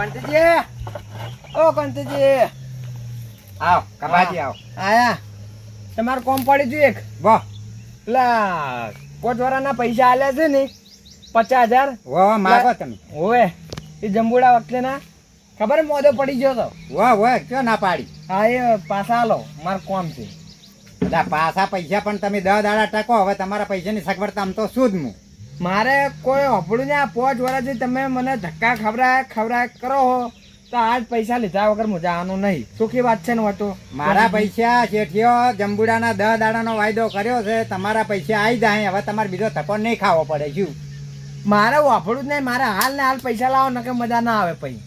કંતજી ઓ કંતજી આવ કબાજી આવ. આયા. તમારે કોમ પડી હતું એક. વો. પેલા પોચ પૈસા આલ્યા છે ને પચાસ હજાર. વો માગો તમે. હોવે એ જંબુડા વખતે ના ખબર મોદો પડી ગયો તો? વાહ વો ક્યો ના પાડી? હા એ પાછા લો મારું કોમ છે. બધા પાછા પૈસા પણ તમે દસ દાડા ટકો હવે તમારા પૈસાની સગવડતા આમ તો શું જ હું મારે કોઈ હોપડું ને આ પોચ વર્ષથી તમે મને ધક્કા ખવરા ખવરા કરો હો. તો આજ પૈસા લીધા વગર મજા આવવાનું નહીં. સુખી વાત છે ને વાતો. મારા પૈસા શેઠિયો જંબુડાના દહ દાડાનો વાયદો કર્યો છે. તમારા પૈસા આવી જાય હવે તમારે બીજો ધક્કો નહીં ખાવો પડે શું? મારે વાપરવું જ નહીં મારે હાલ ને હાલ પૈસા લાવો નકે મજા ના આવે પછી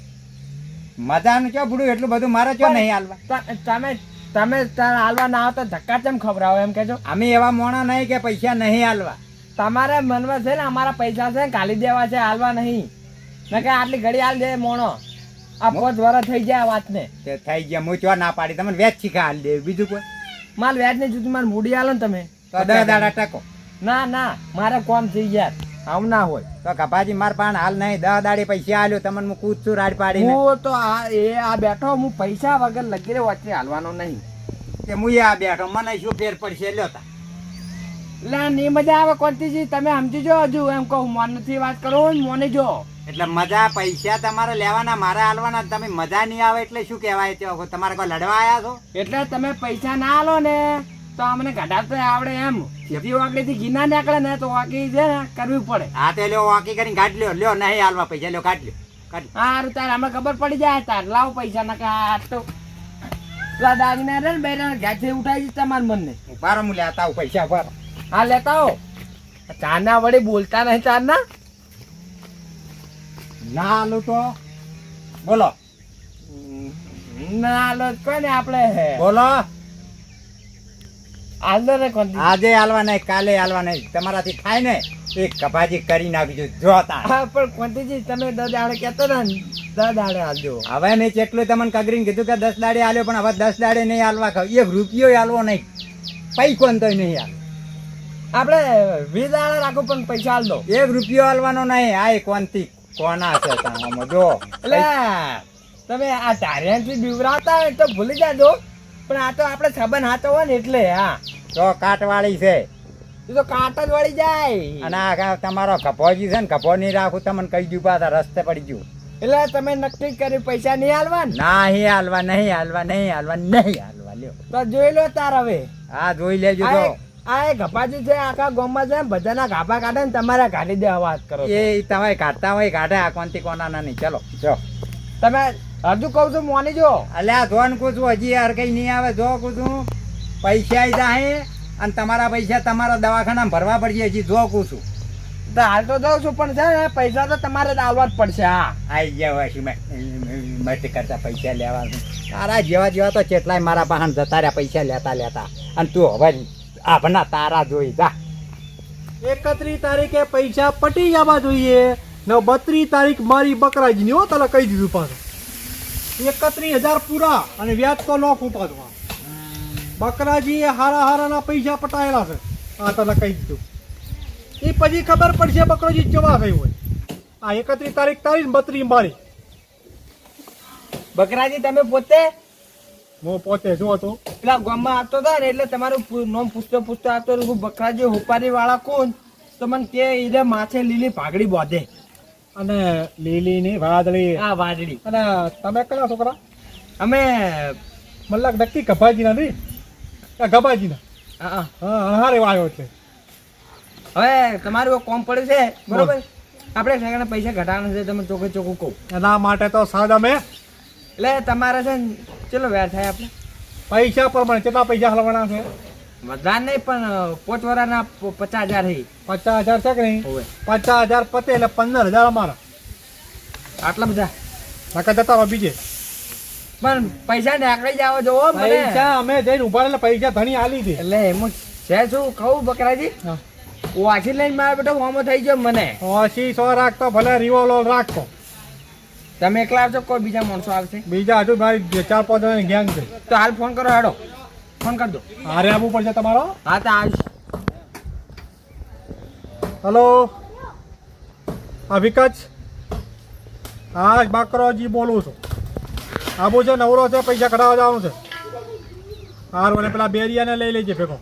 મજાનું ચો ભૂડું એટલું બધું મારે ક્યાં નહીં હાલવા? તમે તમે તાર હાલવા ના આવતા ધક્કા કેમ ખવડાવો એમ કેજો અમે એવા મોણા નહીં કે પૈસા નહીં હાલવા. તમારે મનમાં છે ને અમારા પૈસા છે ને કાલી દેવા છે હાલવા નહીં. કે આટલી ઘડી હાલ દે મોણો. આ પાંચ વર્ષ થઈ ગયા આ વાતને. તે થઈ ગયા હું ચો ના પાડી? તમને વેચ શીખા હાલ દે બીજું કોઈ? માલ વ્યાજ ને જુદી મારે મૂડી હાલો ને તમે. તો દસ દાડા ટકો. ના ના મારે કોમ થઈ ગયા. આવું ના હોય. તો કપાજી માર પાણ હાલ નહીં દસ દાડી પૈસા આલ્યો તમને હું કૂદશું રાડ પાડી હું તો આ એ આ બેઠો હું પૈસા વગર લગીરે વચ્ચે હાલવાનો નહીં. કે હું આ બેઠો મને શું ફેર પડશે? લ્યો તા. એટલે ની મજા આવે કોનતીજી તમે સમજી જો હજુ. એમ કહું મોનથી વાત કરો મોને જો. એટલે મજા પૈસા તમારે લેવાના મારે હાલવાના તમે મજા નહીં આવે એટલે શું કહેવાય તે? તમારે કોઈ લડવા છો? એટલે તમે પૈસા ના આલો ને તો અમને ઘટાડતો આવડે એમ. સીધી વાકડી થી ગીના નીકળે ને તો વાંકી છે ને કરવી પડે. હા તે લ્યો વાકી કરીને કાઢ લ્યો. લ્યો નહીં હાલવા પૈસા લ્યો કાઢ લ્યો. હા તારે અમે ખબર પડી જાય તાર લાવો પૈસા ના આ તો. દાગીના રે ને બે ઘાથી ઉઠાઈ જશે તમારા મનને. ઉભારો હું લેતા પૈસા ઉભારો હા લેતા આવો. ચારના વડે બોલતા નહીં ચારના ના હાલું તો. બોલો. ના કોઈ ને આપણે બોલો. હાલતો ને કોણ આજે હાલવા નહીં કાલે હાલવા નહીં. તમારાથી થાય ને એ કભાજી કરી નાખજો જોતા. હા પણ કોંતીજી તમે દસ દાડે કહેતો ને દસ દાડે હાલજો હવે નહીં એટલું તમને કગરીને કીધું કે દસ દાડે હાલ્યો પણ હવે દસ દાડે નહીં હાલવા ખાવ. એક રૂપિયો હાલવો નહીં. કોન તો નહીં હાલ આપણે વીસ દાડે રાખો પણ પૈસા હાલ દો. એક રૂપિયો હાલવાનો નહીં આ એક વાનથી કોના છે તાણામાં જો. એટલે તમે આ ધાર્યાથી બીવરાતા હોય તો ભૂલી જાજો. પણ આ તો આપણે સંબંધ હાથો હોય ને એટલે હા. તો કાટવાળી છે. એ તો કાટ જ વળી જાય. અને આ તમારો કપોજી છે ને કપો નહીં રાખું તમને કહી દઉં પાછા રસ્તે પડી ગયું. એટલે તમે નક્કી કરી પૈસા નહીં હાલવા ને નહીં હાલવા નહીં હાલવા નહીં હાલવા નહીં હાલવા લ્યો. તો જોઈ લો તાર હવે. હા જોઈ લેજો તો આ એ ગપાજી છે આખા ગામમાં છે બધાના ગાભા કાઢે ને તમારા કાઢી દે વાત કરો એ તમે કાઢતા હોય કાઢે આ કોનથી કોના નહીં ચલો જો. તમે હજુ કહું છું મોની જો. અલ્યા જોન કહું છું હજી યાર કઈ નહીં આવે જો કહું છું. પૈસા જાય અને તમારા પૈસા તમારા દવાખાના ભરવા પડશે હજી જો કહું છું. તો હાલ તો દઉં છું પણ છે ને પૈસા તો તમારે આવવા જ પડશે હા. આવી ગયા મસ્તી કરતા પૈસા લેવા. તારા જેવા જેવા તો કેટલાય મારા પાસે જતા રહ્યા પૈસા લેતા લેતા. અને તું હવે આભના તારા જોઈ જા. એકત્રીસ તારીખે પૈસા પટી જવા જોઈએ. ને બત્રીસ તારીખ મારી બકરાજીની હો તને કહી દીધું પાછું. એકત્રીસ હજાર પૂરા અને વ્યાજ તો નો પાછું બકરાજીએ હારા હારાના પૈસા પટાયેલા છે. આ તને કહી દીધું. એ પછી ખબર પડશે બકરાજી કેવા થઈ હોય. આ એકત્રીસ તારીખ તારી ને બત્રીસ મારી. બકરાજી તમે પોતે હું પોતે જો હતું? પેલા ગામમાં આવતો હતો ને એટલે તમારું નામ પૂછતો પૂછતો આવતો રહ્યો, બકરાજી હોપારી વાળા કોણ? તો મને કે ઈને માથે લીલી પાઘડી બાંધે. અને લીલી ની વાદળી. આ વાદળી. અને તમે કયા છોકરા? અમે મલ્લાક નક્કી ગભાજીના નહીં? આ ગભાજીના? હા, હા. હા હારે આવ્યો છે. હવે તમારું કોમ પડ્યું છે બરોબર? આપણે સગળના પૈસા ઘટાડવાના છે તમે ચોખ્ખું ચોખ્ખું કહું. એના માટે તો સાદ અમે એટલે તમારે છે ને ચલો વ્યાજ થાય આપણે? પૈસા પ્રમાણે કેટલા પૈસા હલવાના છે? વધારે નહીં પણ પોચ વરાના પચાસ હજાર થઈ પચાસ હજાર છે કે નહીં? પચાસ હજાર પતે એટલે પંદર હજાર અમારા. આટલા બધા? નકર જતા રહો બીજે. પણ પૈસા નીકળી જાવ જોવો મને. પૈસા અમે જઈને ઊભા એટલે પૈસા ધણી આલી દે. એટલે એમ છે શું કહું બકરાજી? હા. વાંચી લઈને મારા બેટો હોમો થઈ ગયો મને. ઓછી સો રાખતો ભલે રિવોલ્વર રાખતો તમે એકલા આવશો કોઈ બીજા માણસો આવશે. બીજા હજુ મારી બે ચાર પાંચ જણા ગેંગ છે. તો હાલ ફોન કરો હેડો. ફોન કરી દો. હારે આવવું પડશે તમારો? હા તો આવીશ. હલો? હા વિકાસ? હા બાકરોજી બોલું છું. આબુ છે નવરો છે પૈસા કઢાવવા જવાનું છે. હારું અને પેલા બેરિયાને લઈ લેજે ભેગો.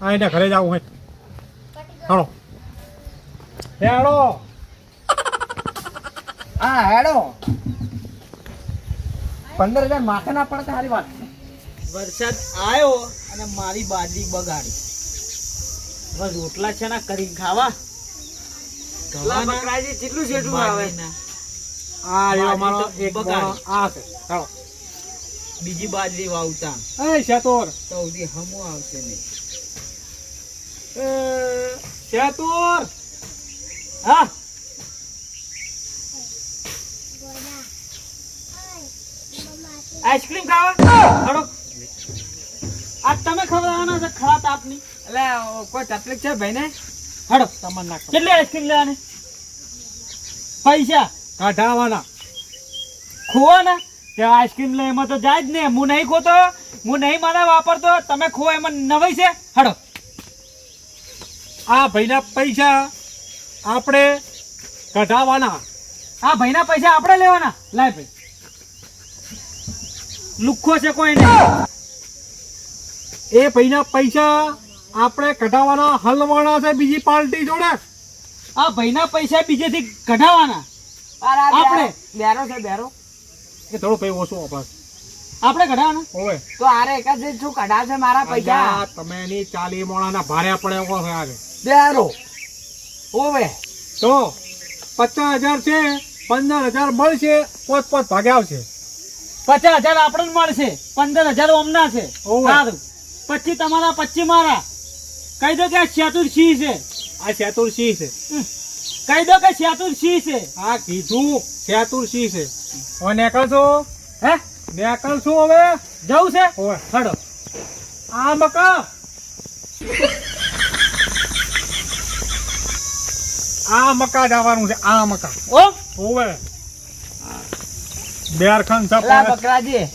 હા એને ઘરે જવું હોય હાલો હેડો હા હેડો. પંદર હજાર માથે ના પડે સારી વાત વરસાદ આવ્યો અને મારી બાજરી બગાડી. હવે રોટલા છે ના કરી ખાવા. બકરાજી કેટલું જેટલું આવે આ અમારો એક આ છે. હાલો. બીજી બાજરી વાવતા. એ શેતોર. સૌથી હમું આવશે નહીં. એ શેતોર. હા. આઈસ્ક્રીમ ખાવા? હડો આજ તમે ખવડાવવાના છે ખરા તાપની એટલે કોઈ તકલીફ છે ભાઈ ને હડો તમને નાખો કેટલી આઈસ્ક્રીમ લેવાની? પૈસા? કાઢાવાના. ખોવાના? કે આઈસ્ક્રીમ લે એમાં તો જાય જ ને હું નહીં ખોતો હું નહીં મારા વાપરતો. તમે ખો એમાં નવાઈ છે? હડો આ ભાઈના પૈસા આપણે કઢાવાના. આ ભાઈના પૈસા આપણે લેવાના? લાય ભાઈ. લુખ્ખો છે કોઈ નહીં એ ભાઈના પૈસા આપણે કઢાવાના હલવાના છે બીજી પાર્ટી જોડે. આ ભાઈના પૈસા બીજેથી કઢાવાના? આપણે. આપણે બેરો છે બેરો એ થોડું ભાઈ ઓછું વાપસ આપણે કઢાવાના? ઓવે. તો આરે એક જ શું કઢાવશે મારા પૈસા. તમે એની ચાલી મોણાના ભારે પડે એવો છે આજે બેરો ઓવે. તો પચાસ હજાર છે પંદર હજાર મળશે પોત પોત ભાગે આવશે. પચાસ હજાર આપણને મળશે. પંદર હજાર ઓમના છે. સારું. પછી તમારા પછી મારા. કહી દો કે આ શેતુર સિંહ છે. આ શેતુર સિંહ છે. કહી દો કે શેતુર સિંહ છે. આ કીધું. શેતુર સિંહ છે. હવે નીકળશો? હે? નીકળશું હવે? જવું છે? ઓવે. હડો. આ મકા આ મકા જવાનું છે આ મકા. ઓ? ઓવે. બેર ખાન બકરાજી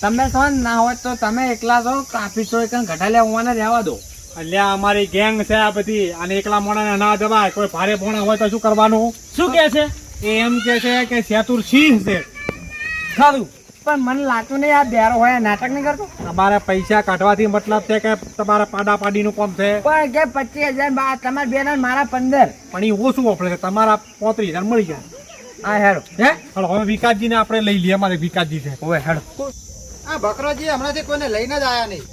તમે છો ના હોય તો તમે એકલા છો કાફી છો એક ઘટા લે ઉવાને રહેવા દો. અલ્યા અમારી ગેંગ છે આ બધી અને એકલા મોણાને ના જવાય કોઈ ભારે ભોણા હોય તો શું કરવાનું? શું કે છે? એ એમ કે છે કે શેતુર સિંહ છે. ખરું પણ મને લાગતું નહીં આ બેરો હોય નાટક નહીં કરતો. તમારે પૈસા કાઢવાથી મતલબ છે કે તમારે પાડા પાડી નું કામ છે? પણ કે પચીસ હજાર તમારા બે મારા પંદર. પણ એ ઓછું વાપરે છે તમારા પોત્રીસ હજાર મળી જાય. હા હેડો. હે? હાલો હવે વિકાસજીને આપણે લઈ લઈએ અમારે વિકાસજી છે. ઓવે હેડો. આ બકરોજી હમણાંથી કોઈને લઈને જ આયા નહીં.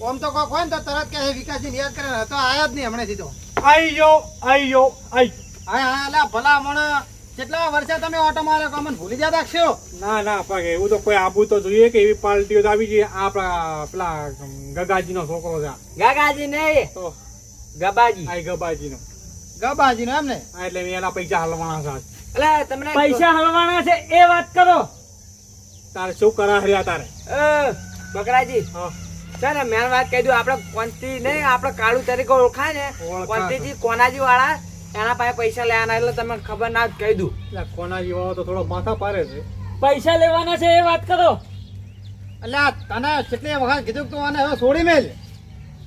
ઓમ તો કોક હોય ને તો તરત કહે વિકાસજી યાદ કરે તો આયા જ નહીં હમણાંથી તો. આઈ ગયો આઈ. ગયો આઈ હા હા અલા ભલા હમણાં કેટલા વર્ષે તમે ઓટો માર્યો કે અમને ભૂલી જતા છો? ના ના પગે એવું તો કોઈ આબુ તો જોઈએ કે એવી પાર્ટીઓ તો આવી જોઈએ આપણા પેલા ગગાજીનો છોકરો છે. ગગાજી નહીં તો? ગબાજી. આઈ ગબાજીનો. ગબાજીનો એમ ને? એટલે એના પૈસા હાલવાના છે. એટલે તમને પૈસા હલવાના છે એ વાત કરો. તારે શું કરા હર્યા તારે? બકરાજી. હા. છે ને મેં વાત કહી દઉં આપણે કોંતી નહીં આપણે કાળુ તરીકે ઓળખાય ને કોંતીજી કોનાજી વાળા એના પાસે પૈસા લેવાના એટલે તમને ખબર ના કહી દઉં. કોનાજી કોના તો થોડો માથા પારે છે. પૈસા લેવાના છે એ વાત કરો. એટલે તને કેટલી વખત કીધું તું આને હવે છોડી મેલ?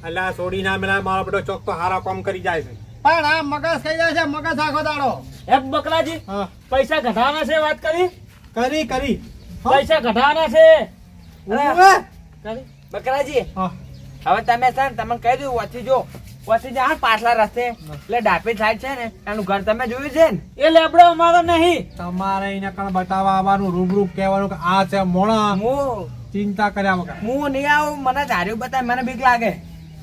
એટલે છોડી ના મેલા મારો બધો ચોક તો હારા કામ કરી જાય છે. પણ આ મગજ કહી જાય છે મગજ આખો દાડો. એ બકલાજી હા. પૈસા ઘટાવાના છે વાત કરી? કરી કરી. પૈસા ઘટાવાના છે. બકરાજી હવે તમે છે ને તમને કહી દઉં વચ્ચે જો વચ્ચે જા પાછલા રસ્તે એટલે ડાપી થાય છે ને એનું ઘર તમે જોયું છે ને? એ લેબડો અમારો નહીં. તમારે એને કણ બતાવવા આવવાનું રૂબરૂ કહેવાનું કે આ છે મોણા. હું ચિંતા કર્યા વગર. હું નહીં આવું મને ધાર્યું બતાય મને બીક લાગે.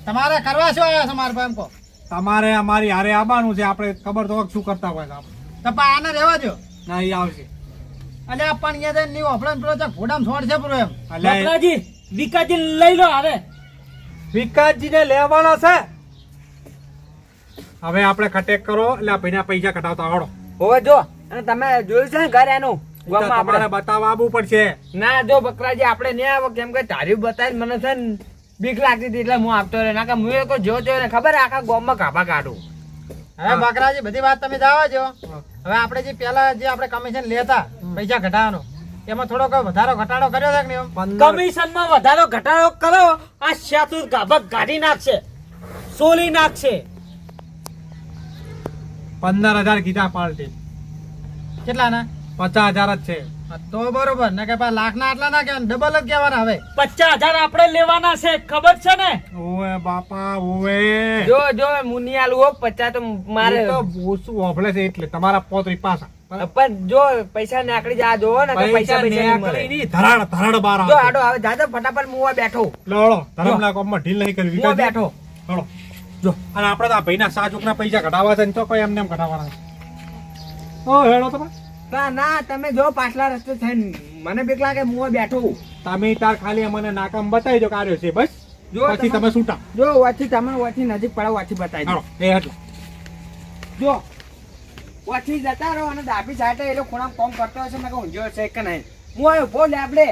તમારે કરવા શું આવ્યા છો મારા કહો? તમારે અમારી હારે આવવાનું છે આપણે ખબર તો શું કરતા હોય આપણે. તો પણ આને રહેવા દો ના એ આવશે. અલે પણ અહીંયા જઈને નહીં વાપરે ને પેલો છે ઘોડામાં છોડ છે પૂરો એમ. એટલે બકલાજી વિકાજી લઈ લો હવે વિકાસજીને લેવાનો છે. હવે આપણે ખટેક કરો એટલે આ ભાઈના પૈસા કટાવતા આવડો. હોવે જો. અને તમે જોયું છે ને ઘર એનું તમારે આપણે. બતાવવા આવવું પડશે. ના જો બકરાજી આપણે નહીં આવો કેમ કે તારી બતાવી મને છે ને બીક લાગતી હતી એટલે હું આવતો રહ્યો. ના કે હું એક જો ને ખબર આખા ગોમમાં કાપા કાઢું. હવે બકરાજી બધી વાત તમે જાવા જો હવે આપણે જે પેલા જે આપણે કમિશન લેતા પૈસા ઘટાડવાનો એમાં થોડોક વધારો ઘટાડો કર્યો છે કે નહીં? કમિશનમાં વધારો ઘટાડો કરો આ શાતુર ગાભક કાઢી નાખશે સોલી નાખશે. પંદર હજાર કીધા પાર્ટી. કેટલાના? પચાસ હજાર જ છે. તો બરોબર. ને કે પા લાખના આટલા ના કે ડબલ જ કહેવાના હવે. પચાસ હજાર આપણે લેવાના છે ખબર છે ને? ઓએ બાપા ઓએ જો જો મુનિયાલ ઓ હો પચાસ તો મારે. તો ઓછું હોભળે છે એટલે તમારા પોતરી પાછા. પણ જો પૈસા નાકડી જા જો ને પૈસા પૈસા. નીકળી નહીં, ધરાડ ધરાડ બાર જો આડો હવે જાજો ફટાફટ મુવા બેઠો. લડો કોમમાં ઢીલ નહીં કરવી મુવા બેઠો. લડો જો અને આપણે તો આ ભાઈના સાચુકના પૈસા કઢાવા છે ને તો કોઈ એમને એમ કઢાવવાના ઓ હેડો તમે. ના ના તમે જો પાછલા રસ્તે થઈને મને બીક લાગે હું બેઠો તમે તાર ખાલી અમને નાકામ બતાવી દો કાર્યો છે બસ? જો પછી તમે- છૂટા. જો વાથી તમે વાથી નજીક પડે વાથી બતાવી દો એ એટલે જો વાથી જતા રહો અને ડાબી સાઈડે એ લોકો ખૂણા કોમ કરતો હશે મેં કહું ઊંઝો છે કે નહીં? હું આવ્યો ભો લેબડે.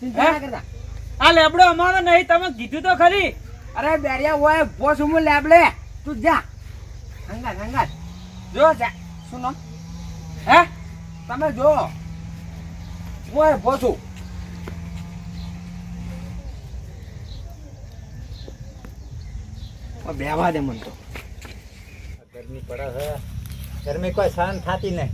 ચિંતા ના કરતા. આ લેબડો અમારો નહીં તમે કીધું તો ખરી. અરે બેરિયા હોય બો શું હું લેબડે. તું જા. હંગાત હંગાત. જો જા. શું નામ? હે? તમે જો હું એ ભો છું. ઓ, દે મન તો. ગરમી પડે છે. ગરમી કોઈ સહન થતી નહીં.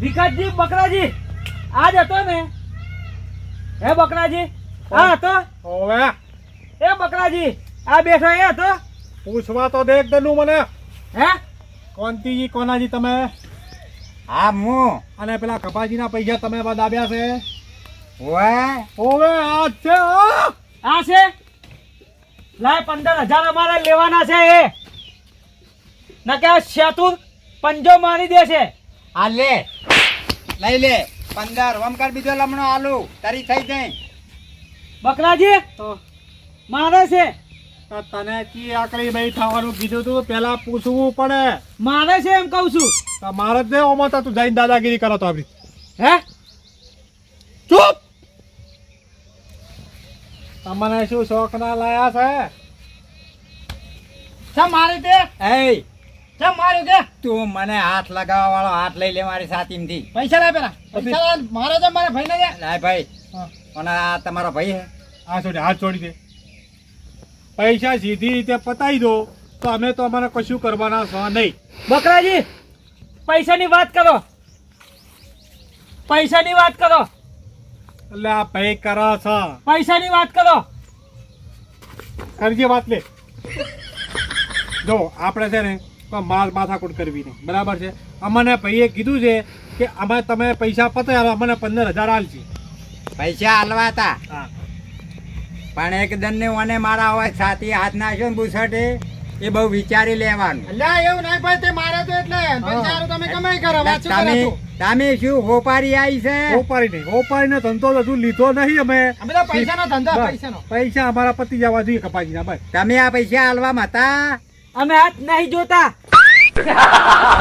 વિકાસજી બકરાજી આજ હતો ને? હે બકરાજી આ હતો? હવે. એ બકરાજી આ બેઠો એ હતો? પૂછવા તો દેખ દેલું મને. હે? કોંતીજી કોનાજી તમે? હા હું. અને પેલા કપાજીના પૈસા તમે બધા દાબ્યા છે? ઓવે ઓવે આ છે આ. છે? લાય પંદર હજાર અમારે લેવાના છે એ. નકે કે શેતુર પંજો મારી દે છે. આ લે. લઈ લે. પંદર ઓમકાર બીજો લમણો આલુ. તારી થઈ જાય. બકરાજી? તો મારે છે. તને કી આકડી ભાઈ થવાનું કીધું તું? પેલા પૂછવું પડે. મારે છે એમ કહું છું. તો મારે જ ઓમાં તો તું જઈને દાદાગીરી કરો તો આપડી હે? ચૂપ! તમને શું શોખ ના લાયા છે? ચમ મારી તે? એ ચમ માર્યું કે તું મને હાથ લગાવવા વાળો હાથ લઈ લે મારી સાતીમથી. પૈસા લાય પેલા. પૈસા મારે છે મારે ભાઈ ને લાય ભાઈ. હા. અને આ તમારો ભાઈ હે આ છોડી હાથ છોડી દે. પૈસા સીધી રીતે પતાવી દો તો અમે તો અમારે કશું કરવાના છો નહીં. બકરાજી પૈસાની વાત કરો. પૈસાની વાત કરો. એટલે આ ભાઈ કરો છો. પૈસાની વાત કરો. કરજે વાત લે. જો આપણે છે ને કોઈ માલ માથાકૂટ કરવી નહીં. બરાબર છે? અમને ભાઈએ કીધું છે કે અમે તમે પૈસા પતાવ્યા અમને પંદર હજાર આલશે પૈસા હાલવા હતા. હા. પણ એકદમ ને મને મારા હોય છાતી હાથ નાખ્યો ને બુસટે એ બહુ વિચારી લેવાનું. અલ્યા એવું નહીં ભાઈ તે મારે તો એટલે પૈસા તમે કમાઈ કરો વાત તમે તમે શું હોપારી આવી છે? હોપારી નહીં ઓપારીનો ધંધો તો હજુ લીધો નહીં અમે. અમે તો પૈસાનો ધંધો પૈસા પૈસાનો. પૈસા અમારા પતિ જવા જોઈએ કપાજીના ભાઈ તમે આ પૈસા હાલવામાં હતા અમે હાથ નહીં જોતા.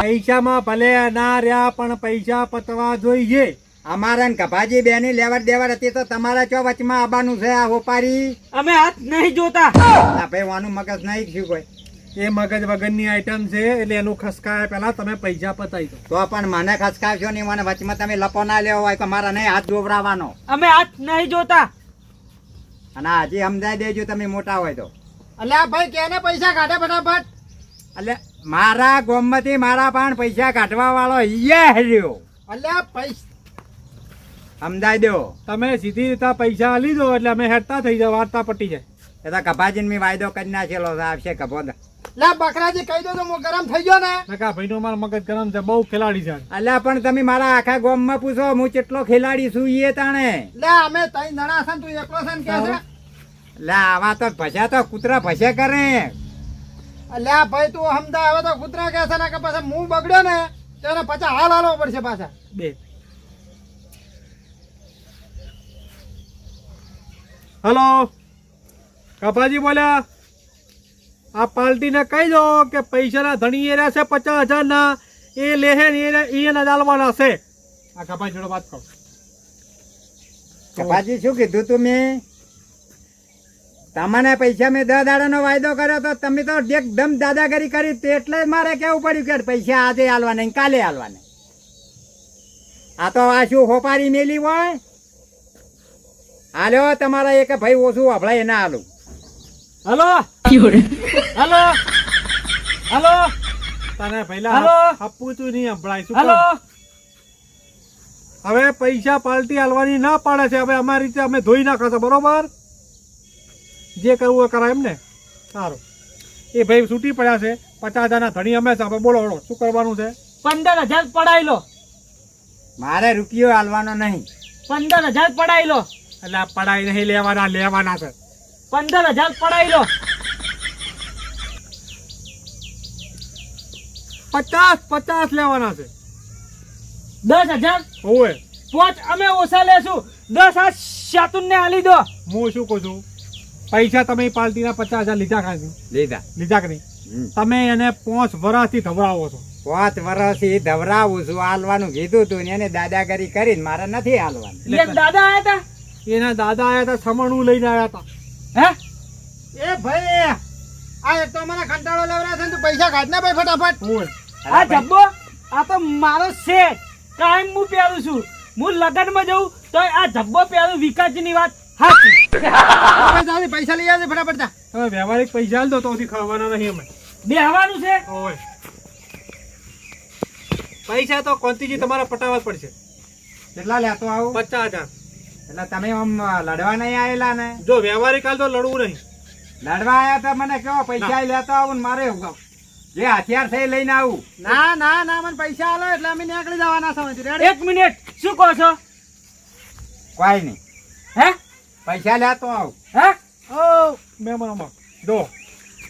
પૈસામાં ભલે ના રહ્યા પણ પૈસા પતવા જોઈએ. અમારા ને ગભાજી બેની લેવડ દેવડ હતી તો તમારા ચો વચમાં આવવાનું છે આ હોપારી? અમે હાથ નહીં જોતા. ભાઈ વાનું મગજ નહીં થયું કોઈ. એ મગજ વગરની આઈટમ છે એટલે એનું ખસકાય. પહેલા તમે પૈસા પતાવી દો. તો પણ મને ખસકાવશો નહીં મને વચમાં તમે લપો ના લેવો હોય તો મારા નહીં હાથ દોવરાવાનો અમે હાથ નહીં જોતા. અને હજી સમજાઈ દેજો તમે મોટા હોય તો. એટલે ભાઈ કેને પૈસા કાઢે ફટાફટ? એટલે મારા ગોમમાંથી મારા પણ પૈસા કાઢવા વાળો યે રહ્યો અલ્યા પૈસા સમજાઈ દો. તમે સીધી રીતે પૈસા આલી દો એટલે અમે હેરતા થઈ જાય વાર્તા પટી જાય. એ તો કપાજીન મેં વાયદો કરી નાખેલો છે આવશે ગભો લે બકરાજી કહી દો તો હું ગરમ થઈ ગયો ને. નકા ભાઈનો મારો મગજ ગરમ છે બહુ ખેલાડી છે. અલ્યા પણ તમે મારા આખા ગામમાં પૂછો હું કેટલો ખેલાડી છું એ તાણે. લે અમે તઈ નણા છે તું એકલો છે ને કે છે? લે આવા તો ભસ્યા તો કૂતરા ભસ્યા કરે. લે ભાઈ તું સમજા હવે તો કૂતરા કે છે ને કે પાછા મું બગડ્યો ને તેને પાછા હાલ હાલવો પડશે પાછા. બે. હલો? કપાજી બોલ્યા, આ પાર્ટીને કહી દો કે પૈસાના ધણી એ રહેશે પચાસ હજારના, એ લેહે ને એને ડાલવાના છે. આ કપાજી જોડે વાત કરો. કપાજી, શું કીધું તું મેં? તમને પૈસા મેં દસ દાડાનો વાયદો કર્યો તો તમે તો એકદમ દાદાગીરી કરી એટલે મારે કેવું પડ્યું કે પૈસા આજે હાલવાના ને કાલે હાલવાના આ તો આ શું હોપારી મેલી હોય? હાલ્યો તમારા એક ભાઈ ઓછું વાપરાય એના હાલું. હલો. હલો. હલો. તને પહેલા હાલો. આપવું તું નહીં સંભળાય શું હલો. હવે પૈસા પાલટી હાલવાની ના પાડે છે. હવે અમારી રીતે અમે ધોઈ નાખો છો બરોબર? જે કરવું એ કરાય એમ ને? સારું. એ ભાઈ છૂટી પડ્યા છે. પચાસ હજારના ધણી અમે છે. બોલો બોલો શું કરવાનું છે? પંદર હજાર પડાય લો મારે રૂપિયો હાલવાનો નહીં. પંદર હજાર પડાય લો એટલે પડાઈ નહીં લેવાના લેવાના છે. પંદર હજાર પડાઈ લો. પચાસ પચાસ લેવાના છે. દસ હજાર હોય પાંચ અમે ઓછા લેશું. દસ આ શાતુન ને આલી દો. હું શું કહું છું? પૈસા તમે પાલટીના પચાસ હજાર લીધા ખાશું લીધા. લીધા કે નહીં? તમે એને પાંચ વર્ષથી ધવરાવો છો. પાંચ વર્ષથી ધવરાવું છું. હાલવાનું કીધું તું ને એને દાદાગીરી કરીને મારે નથી હાલવાનું દાદા આવ્યા હતા એના દાદા આયા હતા સમણું લઈને આવ્યા હતા હે? એ ભાઈ આ એક તો મને કંટાળો લેવડાવે છે ને પૈસા કાઢ ને ભાઈ ફટાફટ. આ જબ્બો આ તો મારો શેઠ. કાયમ હું પહેરું છું. હું લગનમાં જઉં તો આ જબ્બો પહેરું વિકાસની વાત. સાચી પૈસા લઈ આવજે ફટાફટ જા. તમે વ્યવહારિક પૈસા આલ દો તો ખાવાના નહીં અમે. બેહવાનું છે? ઓય પૈસા તો કોંતીજી તમારા પટાવા જ પડશે. કેટલા લેતો આવું? પચાસ હજાર. એટલે તમે આમ લડવા નહીં આવેલા ને? જો વ્યવહારિક હાલ તો લડવું નહીં. લડવા આવ્યા તો મને કહો પૈસા લેતો આવું ને મારે જે હથિયાર થઈ લઈને આવું. ના ના ના મને પૈસા આલો એટલે અમે નીકળી જવાના સમજ એક મિનિટ શું કહો છો? કોઈ નહીં. હે? પૈસા લેતો આવું. હે? ઓ. મહેમાનોમાં જો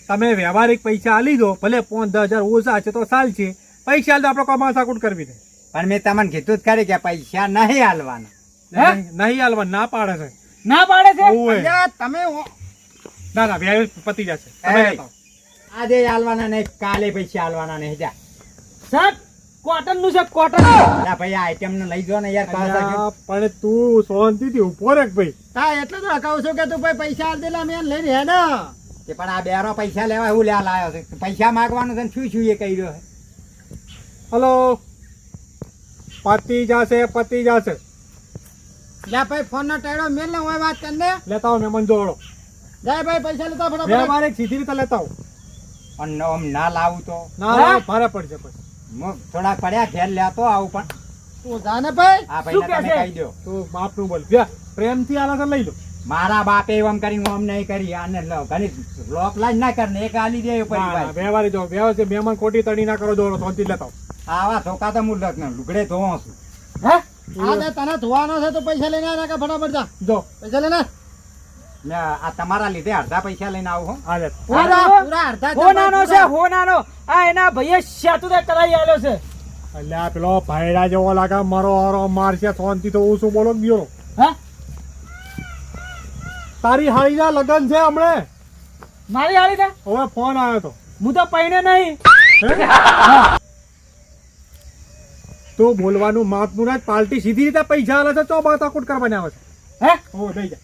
તમે વ્યવહારિક પૈસા આલી દો ભલે પાંચ દસ હજાર ઓછા છે તો સારું છે. પૈસા આલ તો આપણે કોઈ માથાકૂટ કરવી નહીં પણ મેં તમને કીધું જ ખરી કે પૈસા નહીં હાલવાના? નહીં હાલવા ના પાડે છે. ના પાડે છે? અલ્યા, તમે ના ના વ્યાજ પતી જશે. તમે. આજે હાલવાના નહીં કાલે પૈસા હાલવાના નહીં જા. સર કોટનનું છે કોટન અલા ભાઈ આ આઈટમ ને લઈ જો ને યાર પાછા પણ તું શાંતિથી ઊભો રહે ભાઈ. હા એટલે તો કહું છું કે તું ભાઈ પૈસા આલ દે મેં લઈને કે પણ આ બેરો પૈસા લેવા હું લાયો છે? પૈસા માંગવાનું છે શું શું એ કહી રહ્યો છે? હલો. પતી જશે પતી જશે. લે ભાઈ ફોન નો ટેડો મેલ ને હોય વાત કરને લેતા હું મહેમાન જોડો. જાય ભાઈ પૈસા લેતા ફટાફટ. વ્યવહારિક સીધી રીતે લેતા હું પણ આમ ના લાવું તો. ના લાવ ભારે પડશે પછી. હું થોડાક પડ્યા ઘેર લેતો આવું પણ. તું જાને ભાઈ. આ ભાઈ તમે કહી દો તું બાપનું બોલ. બે પ્રેમથી આલા તો લઈ લો. મારા બાપે એમ કરી હું આમ નહીં કરી. આને લો ઘણી લોક લાજ ના કરને એક આલી દે ઉપર ના, ના, વ્યવહારી જો વ્યવહાર મહેમાન ખોટી તડી ના કરો દોડો શાંતિ લેતા આવો. આવા ધોકા તો હું લગ્ન લુગડે ધોવા છું. હે? આ તને ધોવાનો છે તો પૈસા લઈને આવ્યા કે ફટાફટ જા. જો પૈસા લઈને આ તમારા લીધે અડધા પૈસા લઈને આવું હો. આ લે પૂરા પૂરા અડધા હો નાનો છે હો આ એના ભાઈએ શાતુદે કરાઈ આલ્યો છે. અલ્યા પેલો ભાઈડા જેવો લાગે મારો હારો મારશે શાંતિ તો ઓછું બોલો ગયો. હા? હે તારી હાળીના લગન છે હમણે? મારી હાળી દે હવે ફોન આવ્યો તો. હું તો પૈને નહીં. તો બોલવાનું માપનું ના પાલટી પાર્ટી સીધી રીતે પૈસા આલે છે ચો માથાકૂટ કરવાની આવે છે? હે? ઓ દઈ જા.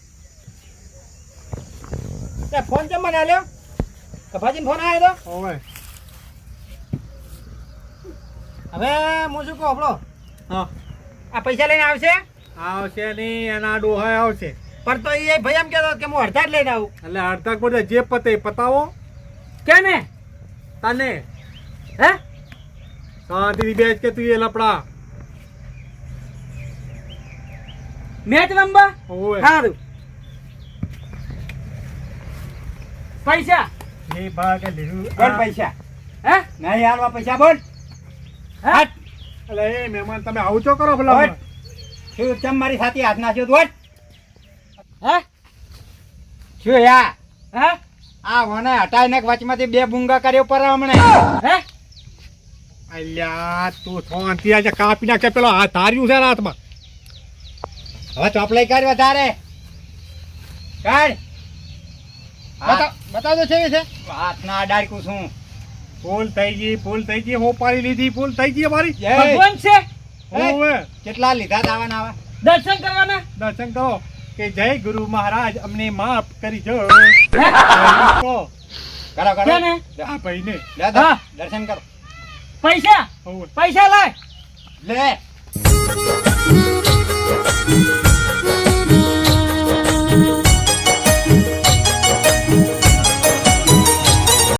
તે ફોન કેમ મને આલ્યો? કપાજીને ફોન આવ્યો તો? ઓવે. હવે હું શું કહું આપણો? હા. આ પૈસા લઈને આવશે? આવશે નહીં એના ડોહા આવશે. પણ તો એ ભાઈ એમ કહેતો કે હું અડધા જ લઈને આવું. એટલે અડધા પડે જે પતે પતાવો પતાવો. કેને? તને. હે? શાંતિથી બેસ કે તું એ લપડા. મેચ રમવા? સારું પૈસા? એ ભાગ લીધું. બોલ પૈસા. હે? નહીં હાલવા પૈસા બોલ. હટ. એટલે એ મહેમાન તમે આવું છો કરો ભલા. શું તમ મારી સાથે હાથ નાખ્યો તું હટ. હે? શું યા? હે? આ મને હટાઈને વચમાંથી બે બુંગા કર્યો પર હમણે. હે? અલ્યા તું શાંતિ આજે કાપી નાખે પેલો આ ધાર્યું છે ને હાથમાં હવે ચોપલાઈ કર વધારે. કર. બતાવ બતાવજો છે છે હાથના અડાડકું છું. ફૂલ થઈ ગઈ ફૂલ થઈ ગઈ હોપારી લીધી ફૂલ થઈ ગઈ અમારી. ભગવાન છે? ઓવે કેટલા લીધા દાવાના આવા દર્શન કરવાના? દર્શન કરો. કે જય ગુરુ મહારાજ અમને માફ કરી જો કરો? ભાઈને દર્શન કરો. પૈસા? પૈસા લાય. લે.